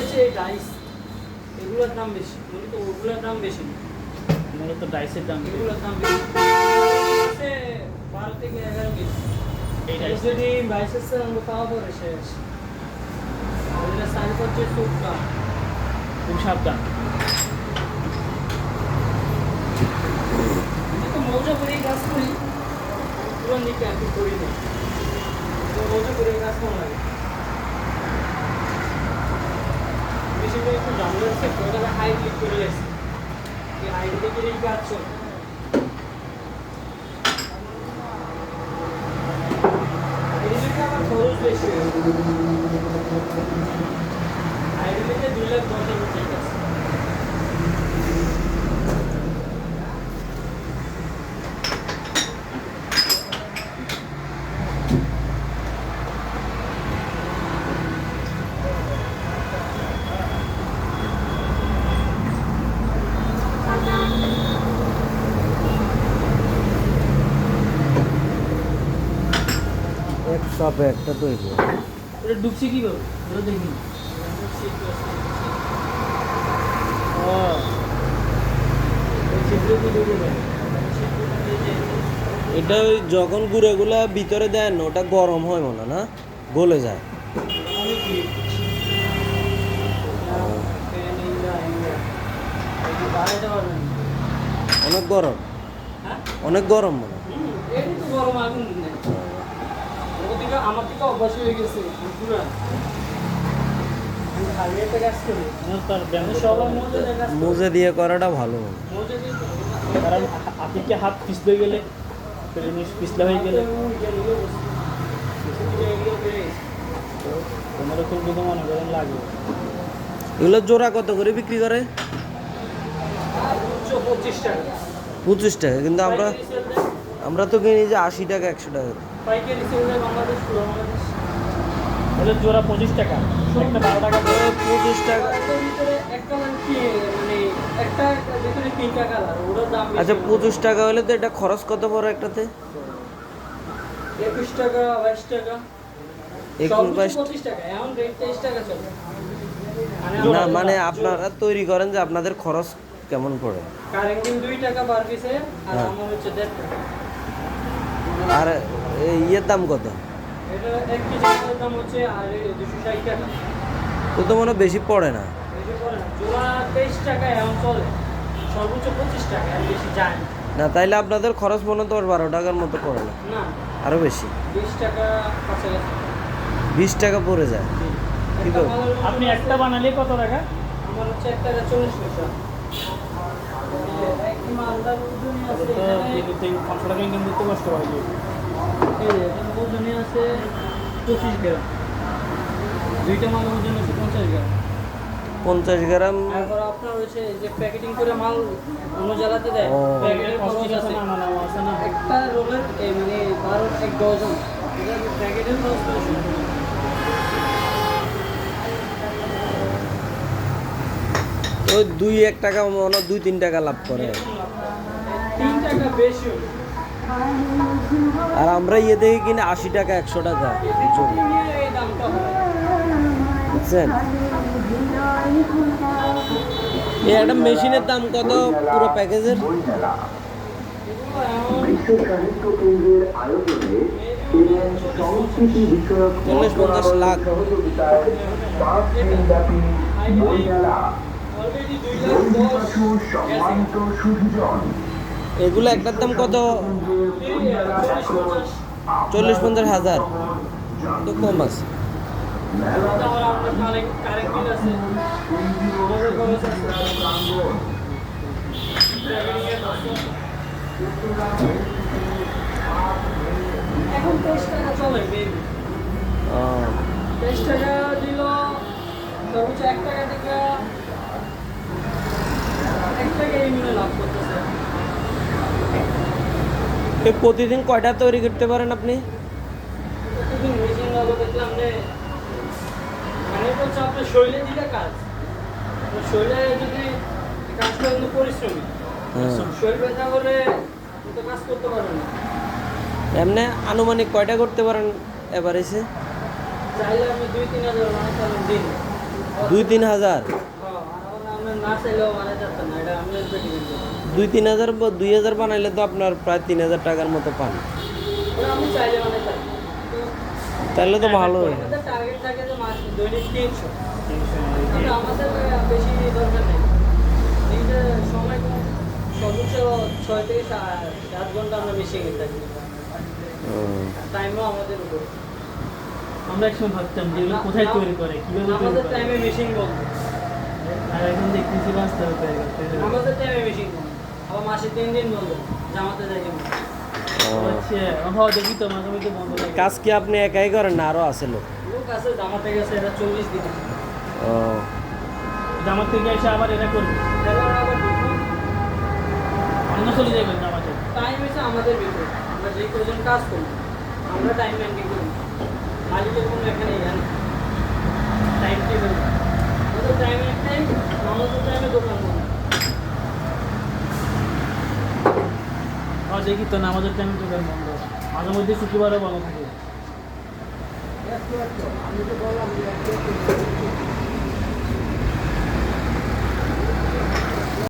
হচ্ছে ডাইস। এগুলোর দাম বেশি। মূলত ওগুলোর দাম বেশি। মূলত ডাইসের দাম এগুলোর দাম বেশি। বারো থেকে এগারো কেজি যদি বাইশের সাল পাওয়া পরে শেষ। সাইজ হচ্ছে সুপটা খুব সাবধান। আমি তো মজা করে কাজ করি পুরো নিতে আর কি করি না। মজা করে কাজ করা লাগে দাম লাগছে তো ওটাকে হাই ক্লিক করে যাচ্ছে এই হাই ক্লিক করে কাজ চলে। আমার খরচ বেশি হাইড্রোলিকে দুই লাখ দশ হাজার টাকা আছে এক শপে একটা তৈরি ওটা ডুবছে কি দেখি। এটা ওই যখন গুঁড়োগুলা ভিতরে দেন ওটা গরম হয় মনে না গলে যায়। এটা। অনেক গরম হ্যাঁ? অনেক গরম মনে হয়। থেকে আমার থেকে অভ্যাস হয়ে গেছে। মুজে দিয়ে করাটা ভালো কারণ হাত পিছলে গেলে জিনিস পিছলা হয়ে গেলে। তোমার যদি মনে করেন লাগবে এগুলো জোড়া কত করে বিক্রি করে? পঁচিশ টাকা। পঁচিশ টাকা কিন্তু আমরা। আমরা তো কিনি যে আশি টাকা একশো টাকা পাইকারি সেল বাংলাদেশ পুরো বাংলাদেশ। ওদের জোড়া পঁচিশ টাকা। একটা বারো টাকা করে পঁচিশ টাকা। একটা মানে মানে একটা ভিতরে তিনটা কালার ওটার দাম আচ্ছা পঁচিশ টাকা হলে তো এটা খরচ কত পড়ে একটাতে? একুশ টাকা বাইশ টাকা। একুশ বাইশ টাকা এখন রেট তেইশ টাকা চলে। মানে না মানে আপনারা তৈরি করেন যে আপনাদের খরচ কেমন পড়ে। কারেন্টিং দুই টাকা পার পিসে আর হ্যাঁ। আমার হচ্ছে দেড় টাকা। আর এই ইয়ের দাম কত? আর টাকা। তো তো মনে বেশি পড়ে না। না। আর তাইলে আপনাদের খরচ মনে তো বারো টাকার মতো পড়ে না। আরও বেশি। বিশ টাকা পড়ে যায়। আপনি একটা বানালে কত টাকা? আমার হচ্ছে এক টাকা চল্লিশ পয়সা। পাঁচশো টাকা ইনকাম করতে কষ্ট হয় ওজনই আছে পঁচিশ গ্রাম। দুইটা মালের ওজন আছে পঞ্চাশ গ্রাম। পঞ্চাশ গ্রাম তারপর আপনার হচ্ছে যে প্যাকেটিং করে মাল অন্য জ্বালাতে দেয়। প্যাকেটের খরচ আছে। না না না আছে না। একটা রোলের মানে বারো এক ডজন। প্যাকেটের খরচ করে শুরু। ওই দুই এক টাকা মনে দুই তিন টাকা লাভ করে। আর আমরা ইয়ে দেখে কিনে আশি টাকা একশো টাকা বুঝছেন? এই একটা মেশিনের দাম কত পুরো প্যাকেজের? চল্লিশ পঞ্চাশ লাখ। এগুলো একটার দাম কত? চল্লিশ পঞ্চাশ হাজার। তো কম আছে। এখন তেইশ টাকা চলে তেইশ টাকা দিল সর্বোচ্চ এক টাকা থেকে এক টাকা এই মিলে লাভ করতেছে এই প্রতিদিন কয়টা তৈরি করতে পারেন আপনি প্রতিদিন মেশিন লাগো দেখলাম যে মানে এটা হচ্ছে আপনার শরীরে দিলে কাজ আপনার শরীরে যদি কাজ করে কিন্তু পরিশ্রমী হ্যাঁ শরীর ব্যথা করে তো কাজ করতে পারবে না। এমনি আনুমানিক কয়টা করতে পারেন এবার এসে দুই তিন হাজার হ্যাঁ, না চাইলেও মানে না এটা করে। দুই তিন হাজার বা দুই হাজার বানাইলে তো আপনার প্রায় তিন হাজার টাকার মতো পান। তাহলে তো ভালো। আমরা মেশিনে থাকি। টাইমও আমাদের উপর। আমরা একসময় ভাবতাম যে কোথায় তৈরি করে কীভাবে আমাদের টাইমে মেশিন বন্ধ। আর এখন দেখতেছি বাস্তবে আমাদের টাইমে আবার মাসে তিন দিন বন্ধ জামাতে যাই কাজ কি আপনি একাই করেন না আরও আছে লোক? লোক আছে জামাতে গেছে এরা চল্লিশ দিন। ও। জামাত থেকে এসে আবার এরা করবে। অন্য চলে যাবেন জামাতে। টাইম হচ্ছে আমাদের ভিতরে। আমরা যে কজন কাজ করি আমরা টাইম মেনটেন করি। মালিকের কোনো এখানে ইয়ে টাইম টেবিল আমাদের টাইম এক টাইম আমাদের টাইমে দোকান বন্ধ। নামাজে কি তো নামাজের টাইম দোকান বন্ধ? মাঝে মধ্যে শুক্রবারও বন্ধ থাকে।